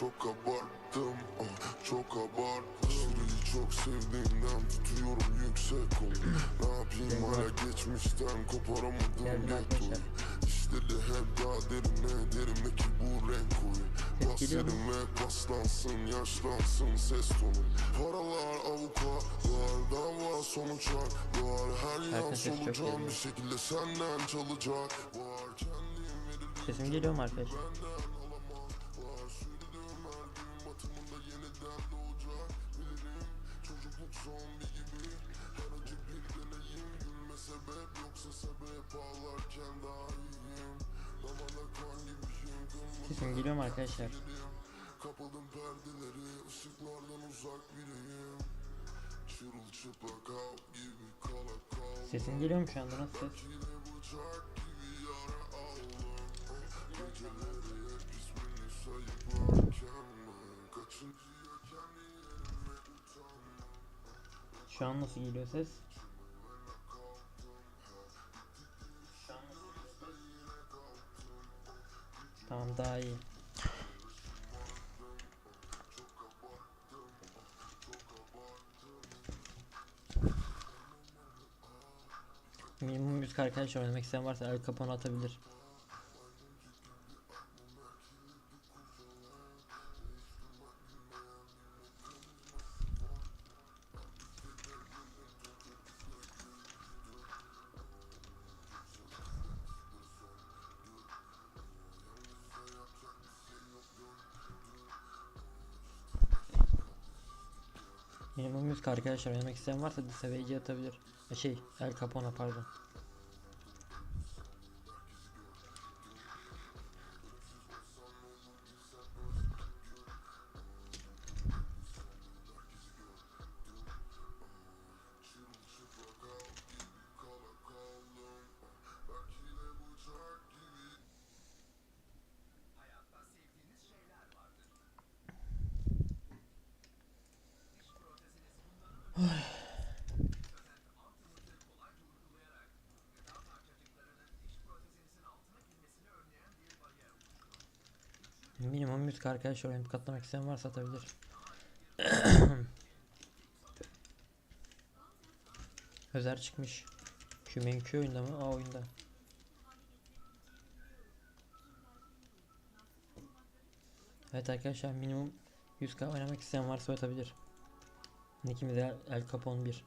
çok abarttım ah, Çok abarttım. Şirin'i çok sevdiğimden tutuyorum yüksek konu Ne yapayım hala geçmişten koparamadım getoyu. İşleri hep daha derine derimdeki bu renk koyu. Yerime paslansın yaşlansın ses tonu. Paralar avukatlar dava sonuçlar Var her yan solucan bir şekilde senden çalacak. Var kendim Sesim geliyor mu arkadaşlar? Sesim geliyor mu arkadaşlar? Kapadım perdeleri ışıklardan uzak biriyim. Çırılçıplak av gibi kala kal Sesim geliyor mu şu anda? Nasıl ses? Bıçak gibi yara aldım Geceleri hep ismini sayıklarken ben Kaçıncıya kendi yerime utandım Şu an nasıl geliyor ses? Daha iyi. Minimum müzik arkadaşlar oynamak isteyen varsa el kapağını atabilir. Minimum müzik arkadaşlar oynamak isteyen varsa DSV'ye atabilir. E, Şey, El Capone pardon. Minimum müzik arkadaşlar oyunu katlamak isteyen varsa atabilir. Özer çıkmış. QMQ oyunda mı? A oyunda. Evet arkadaşlar minimum 100k oynamak isteyen varsa atabilir. Nickimiz El, El Capone 1.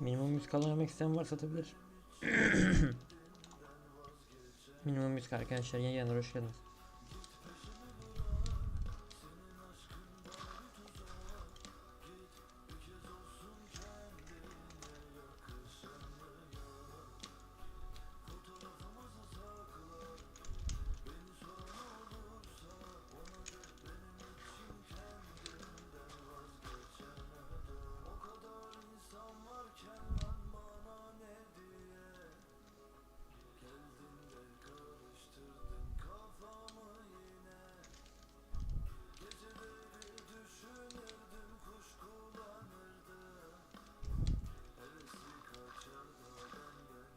Minimum müzik oynamak isteyen varsa atabilir. Minimum müzik arkadaşlar yeni gelenler hoş.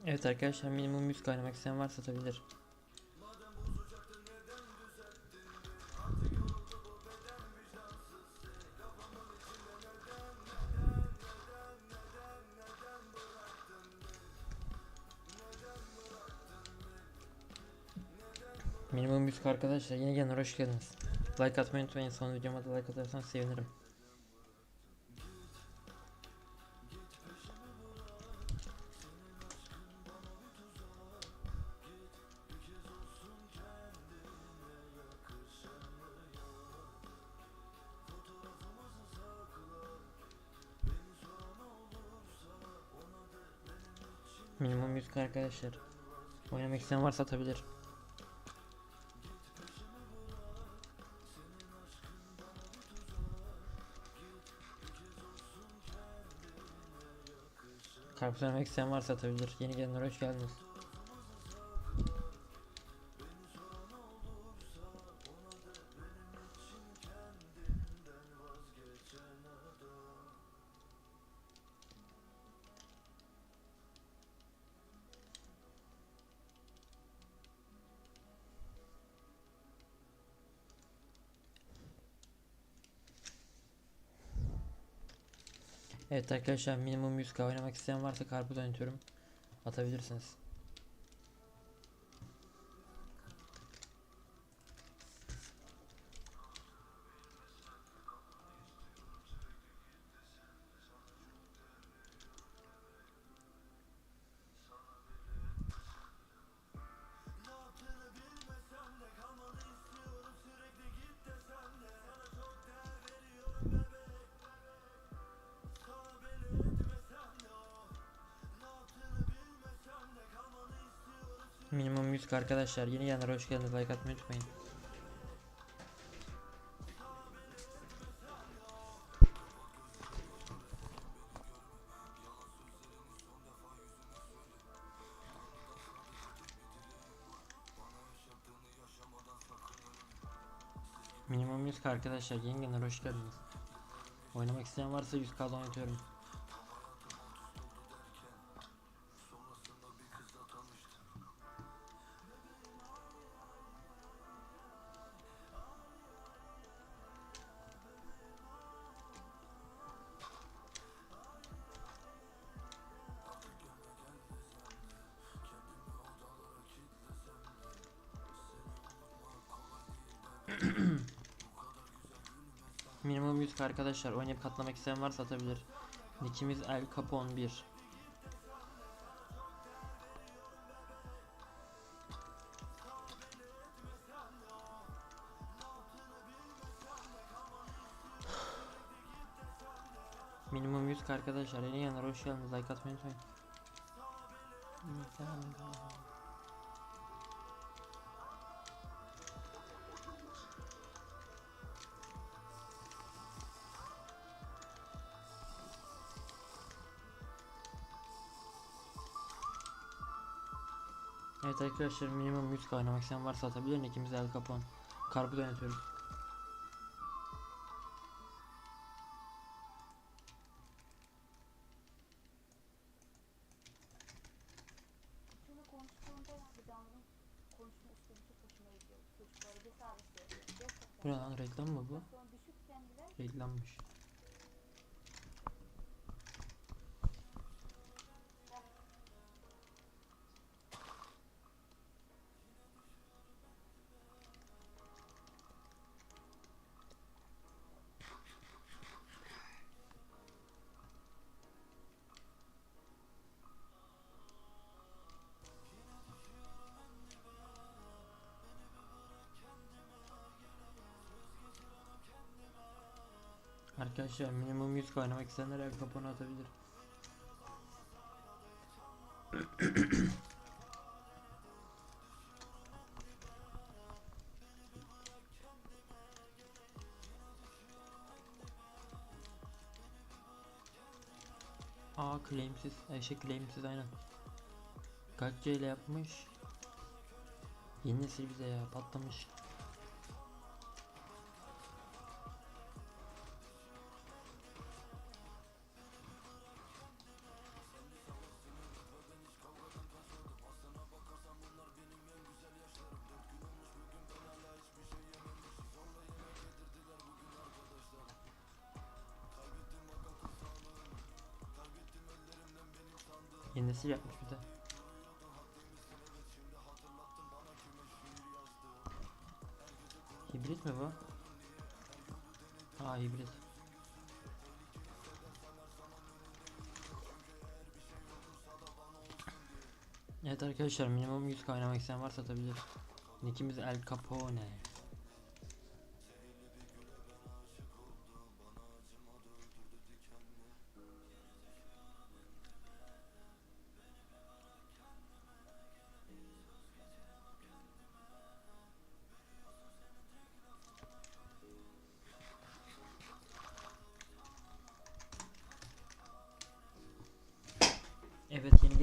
Evet arkadaşlar minimum müzik oynamak isteyen varsa atabilir. Minimum müzik arkadaşlar yeni gelenler hoş geldiniz. Like atmayı unutmayın son videoma da like atarsanız sevinirim. Minimum müzik arkadaşlar. Oynamak isteyen varsa atabilir. Karpuz oynamak isteyen varsa atabilir. Yeni gelenler hoş geldiniz. Evet arkadaşlar minimum 100k oynamak isteyen varsa karpuz oynatıyorum. Atabilirsiniz. Minimum 100k arkadaşlar. Yeni gelenler hoş geldiniz. Like atmayı unutmayın. Minimum 100k arkadaşlar. Yeni gelenler hoş geldiniz. Oynamak isteyen varsa 100k'dan oynatıyorum. 100 arkadaşlar oynayıp katlamak isteyen varsa atabilir. Nickimiz El Capone 1. Minimum 100 arkadaşlar. Yeni gelenler hoş geldiniz. Like atmayı unutmayın. Evet arkadaşlar minimum 100 oynamak isteyen varsa atabilir. Nickimiz El Capone. Karpuz oynatıyoruz. Şunu konuştuğunda Fidan'ın konuşma üslubu Arkadaşlar minimum 100 oynamak isteyenler El Capone atabilir. Aa claimsiz. Ayşe claimsiz aynen. Kaç C ile yapmış? Yeni nesil bize ya patlamış. Yeni nesil yapmış bir de. Hibrit mi bu? Aa hibrit. Evet arkadaşlar minimum 100 kaynamak isteyen varsa atabilir. Nickimiz El Capone.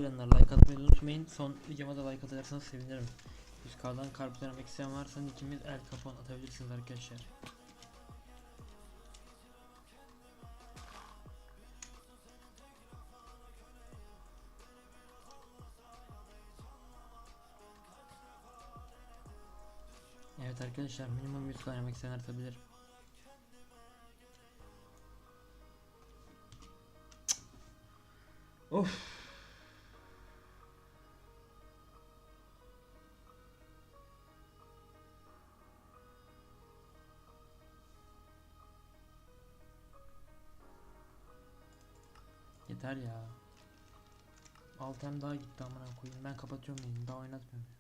Gelenler like atmayı unutmayın. Son videoma da like atarsanız sevinirim. 100k'dan karpuz denemek isteyen varsa ikimiz el kapon atabilirsiniz arkadaşlar. Evet arkadaşlar minimum 100 denemek isteyenler atabilir. Of. Yeter ya. Altem daha gitti amına koyayım. Ben kapatıyorum yayını. Daha oynatmıyorum.